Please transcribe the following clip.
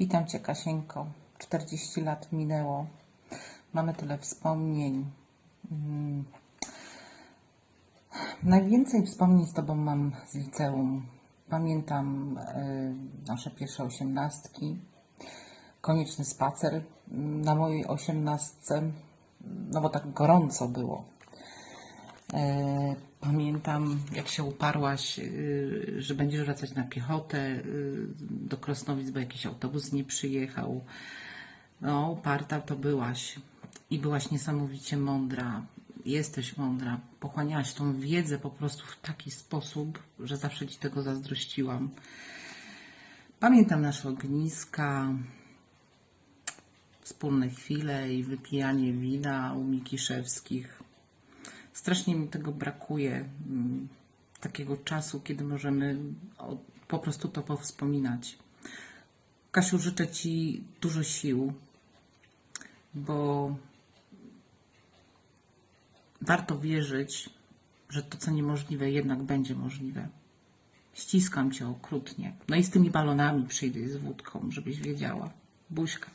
Witam Cię, Kasieńko. 40 lat minęło. Mamy tyle wspomnień. Mm. Najwięcej wspomnień z Tobą mam z liceum. Pamiętam y, nasze pierwsze osiemnastki, konieczny spacer mm, na mojej osiemnastce, no bo tak gorąco było. E, Jak się uparłaś, y, że będziesz wracać na piechotę y, do Krosnowic, bo jakiś autobus nie przyjechał. No, uparta to byłaś. I byłaś niesamowicie mądra. Jesteś mądra. Pochłaniałaś tą wiedzę po prostu w taki sposób, że zawsze ci tego zazdrościłam. Pamiętam nasze ogniska, wspólne chwile i wypijanie wina u Mikiszewskich. Strasznie mi tego brakuje, mm, takiego czasu, kiedy możemy po prostu to powspominać. Kasiu, życzę Ci dużo sił, bo warto wierzyć, że to, co niemożliwe, jednak będzie możliwe. Ściskam Cię okrutnie. No i z tymi balonami przyjdę z wódką, żebyś wiedziała. Buźka.